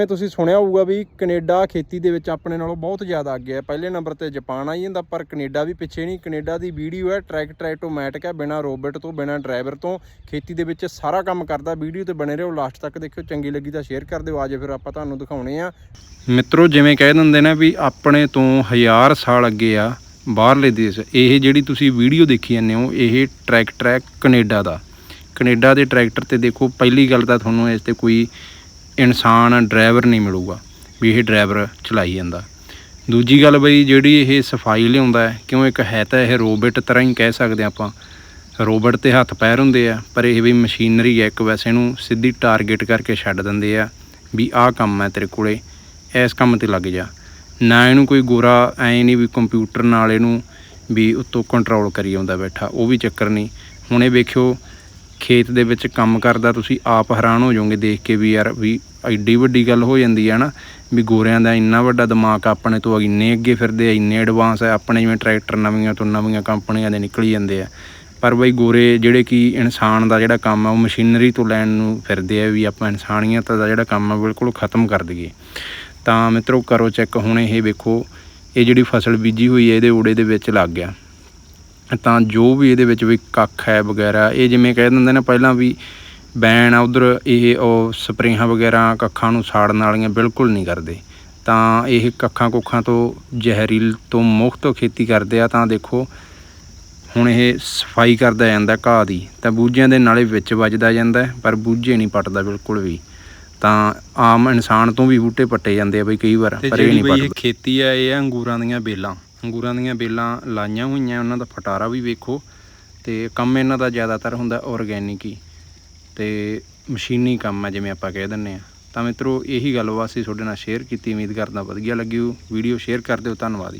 ਜਿਵੇਂ ਤੁਸੀਂ ਸੁਣਿਆ ਹੋਊਗਾ ਵੀ ਕੈਨੇਡਾ ਖੇਤੀ ਦੇ ਵਿੱਚ ਆਪਣੇ ਨਾਲੋਂ ਬਹੁਤ ਜ਼ਿਆਦਾ ਅੱਗੇ ਹੈ। ਪਹਿਲੇ ਨੰਬਰ ਤੇ ਜਾਪਾਨ ਆਈ ਜਾਂਦਾ, ਪਰ ਕੈਨੇਡਾ ਵੀ ਪਿੱਛੇ ਨਹੀਂ। ਕੈਨੇਡਾ ਦੀ ਵੀਡੀਓ ਹੈ ਟਰੈਕਟਰ ਆਟੋਮੈਟਿਕ ਹੈ, ਬਿਨਾ ਰੋਬੋਟ ਤੋਂ, ਬਿਨਾ ਡਰਾਈਵਰ ਤੋਂ। ਖੇਤੀ ਦੇ ਵਿੱਚ ਸਾਰਾ ਕੰਮ ਕਰਦਾ, ਵੀਡੀਓ ਤੇ ਬਣੇ ਰਹੋ। ਲਾਸਟ ਤੱਕ ਦੇਖਿਓ, ਚੰਗੀ ਲੱਗੀ ਤਾਂ ਸ਼ੇਅਰ ਕਰ ਦਿਓ। ਆਜੇ ਫਿਰ ਆਪਾਂ ਤੁਹਾਨੂੰ ਦਿਖਾਉਣੇ ਆ। ਮਿੱਤਰੋ, ਜਿਵੇਂ ਕਹਿ ਦਿੰਦੇ ਨੇ ਵੀ ਆਪਣੇ ਤੋਂ ਹਜ਼ਾਰ ਸਾਲ ਅੱਗੇ ਆ ਬਾਹਰਲੇ ਦੇਸ਼, ਇਹ ਜਿਹੜੀ ਤੁਸੀਂ ਵੀਡੀਓ ਦੇਖੀ ਜਾਂਦੇ ਹੋ, ਇਹ ਟਰੈਕਟਰ ਹੈ ਕੈਨੇਡਾ ਦਾ। ਕੈਨੇਡਾ ਦੇ ਟਰੈਕਟਰ ਤੇ ਦੇਖੋ, ਪਹਿਲੀ ਗੱਲ ਤਾਂ ਤੁਹਾਨੂੰ ਇਸ ਤੇ ਕੋਈ ਇਨਸਾਨ ਡਰਾਈਵਰ ਨਹੀਂ ਮਿਲੂਗਾ ਵੀ ਇਹ ਡਰਾਈਵਰ ਚਲਾਈ ਜਾਂਦਾ। ਦੂਜੀ ਗੱਲ ਬਈ ਜਿਹੜੀ ਇਹ ਸਫ਼ਾਈ ਲਿਆਉਂਦਾ ਹੈ, ਕਿਉਂ ਇੱਕ ਹੈ ਤਾਂ ਇਹ ਰੋਬੋਟ ਤਰ੍ਹਾਂ ਹੀ ਕਹਿ ਸਕਦੇ ਆਪਾਂ। ਰੋਬੋਟ ਤੇ ਹੱਥ ਪੈਰ ਹੁੰਦੇ ਆ, ਪਰ ਇਹ ਵੀ ਮਸ਼ੀਨਰੀ ਹੈ, ਇੱਕ ਵੈਸੇ ਇਹਨੂੰ ਸਿੱਧੀ ਟਾਰਗੇਟ ਕਰਕੇ ਛੱਡ ਦਿੰਦੇ ਆ ਵੀ ਆਹ ਕੰਮ ਹੈ ਤੇਰੇ ਕੋਲੇ, ਇਸ ਕੰਮ ਤੇ ਲੱਗ ਜਾ। ਨਾ ਇਹਨੂੰ ਕੋਈ ਗੋਰਾ, ਐ ਨਹੀਂ ਵੀ ਕੰਪਿਊਟਰ ਨਾਲ ਇਹਨੂੰ ਵੀ ਉੱਤੋਂ ਕੰਟਰੋਲ ਕਰੀ ਆਉਂਦਾ ਬੈਠਾ, ਉਹ ਵੀ ਚੱਕਰ ਨਹੀਂ। ਹੁਣ ਇਹ ਵੇਖਿਓ ਖੇਤ ਦੇ ਵਿੱਚ ਕੰਮ ਕਰਦਾ, ਤੁਸੀਂ ਆਪ ਹੈਰਾਨ ਹੋ ਜਾਓਗੇ ਦੇਖ ਕੇ ਵੀ ਯਾਰ ਵੀ ਐਡੀ ਵੱਡੀ ਗੱਲ ਹੋ ਜਾਂਦੀ ਹੈ ਨਾ, ਵੀ ਗੋਰਿਆਂ ਦਾ ਇੰਨਾ ਵੱਡਾ ਦਿਮਾਗ ਆਪਣੇ ਤੋਂ ਇੰਨੇ ਅੱਗੇ ਫਿਰਦੇ ਆ, ਇੰਨੇ ਐਡਵਾਂਸ ਆ, ਆਪਣੇ ਜਿਵੇਂ ਟਰੈਕਟਰ ਨਵੀਆਂ ਤੋਂ ਨਵੀਆਂ ਕੰਪਨੀਆਂ ਦੇ ਨਿਕਲੀ ਜਾਂਦੇ ਆ। ਪਰ ਬਈ ਗੋਰੇ ਜਿਹੜੇ ਕਿ ਇਨਸਾਨ ਦਾ ਜਿਹੜਾ ਕੰਮ ਆ, ਉਹ ਮਸ਼ੀਨਰੀ ਤੋਂ ਲੈਣ ਨੂੰ ਫਿਰਦੇ ਆ ਵੀ ਆਪਾਂ ਇਨਸਾਨੀਅਤ ਦਾ ਜਿਹੜਾ ਕੰਮ ਆ, ਬਿਲਕੁਲ ਖਤਮ ਕਰ ਦਈਏ। ਤਾਂ ਮਿੱਤਰੋ ਕਰੋ ਚੈੱਕ, ਹੁਣ ਇਹ ਵੇਖੋ, ਇਹ ਜਿਹੜੀ ਫਸਲ ਬੀਜੀ ਹੋਈ ਹੈ, ਇਹਦੇ ਓੜੇ ਦੇ ਵਿੱਚ ਲੱਗ ਗਿਆ। ਤਾਂ ਜੋ ਵੀ ਇਹਦੇ ਵਿੱਚ ਵੀ ਕੱਖ ਹੈ ਵਗੈਰਾ ਇਹ ਜਿਵੇਂ ਕਹਿ ਦਿੰਦੇ ਨੇ ਪਹਿਲਾਂ ਵੀ ਬੈਨ ਆ ਉਧਰ ਇਹ ਉਹ ਸਪਰੇਹਾਂ ਵਗੈਰਾ ਕੱਖਾਂ ਨੂੰ ਸਾੜਨ ਵਾਲੀਆਂ ਬਿਲਕੁਲ ਨਹੀਂ ਕਰਦੇ। ਤਾਂ ਇਹ ਕੱਖਾਂ ਕੁੱਖਾਂ ਤੋਂ ਜ਼ਹਿਰੀਲ ਤੋਂ ਮੁਕਤ ਖੇਤੀ ਕਰਦੇ ਆ ਤਾਂ ਦੇਖੋ ਹੁਣ ਇਹ ਸਫ਼ਾਈ ਕਰਦਾ ਜਾਂਦਾ ਘਾਹ ਦੀ ਤਾਂ ਬੂਝਿਆਂ ਦੇ ਨਾਲੇ ਵਿੱਚ ਵੱਜਦਾ ਜਾਂਦਾ ਪਰ ਬੂਝੇ ਨਹੀਂ ਪੱਟਦਾ ਬਿਲਕੁਲ ਵੀ। ਤਾਂ ਆਮ ਇਨਸਾਨ ਤੋਂ ਵੀ ਬੂਟੇ ਪੱਟੇ ਜਾਂਦੇ ਆ ਬਈ ਕਈ ਵਾਰ ਪਰ ਇਹ ਨਹੀਂ ਪੱਟਦਾ। ਖੇਤੀ ਆ ਇਹ ਅੰਗੂਰਾਂ ਦੀਆਂ ਬੇਲਾਂ। ਅੰਗੂਰਾਂ ਦੀਆਂ ਬੇਲਾਂ ਲਾਈਆਂ ਹੋਈਆਂ, ਉਹਨਾਂ ਦਾ ਫਟਾਰਾ ਵੀ ਵੇਖੋ। ਤੇ ਕੰਮ ਇਹਨਾਂ ਦਾ ਜ਼ਿਆਦਾਤਰ ਹੁੰਦਾ ਆਰਗੈਨਿਕ ਹੀ। ਤੇ ਮਸ਼ੀਨੀ ਕੰਮ ਹੈ ਜਿਵੇਂ ਆਪਾਂ ਕਹਿ ਦਿੰਨੇ ਆ ਤਾਂ ਮਿੱਤਰੋ, ਇਹੀ ਗੱਲਬਾਤ ਸੀ ਤੁਹਾਡੇ ਨਾਲ ਸ਼ੇਅਰ ਕੀਤੀ। ਉਮੀਦ ਕਰਦਾ ਵਧੀਆ ਲੱਗੀ ਵੀਡੀਓ ਸ਼ੇਅਰ ਕਰ ਦਿਓ। ਧੰਨਵਾਦ ਜੀ।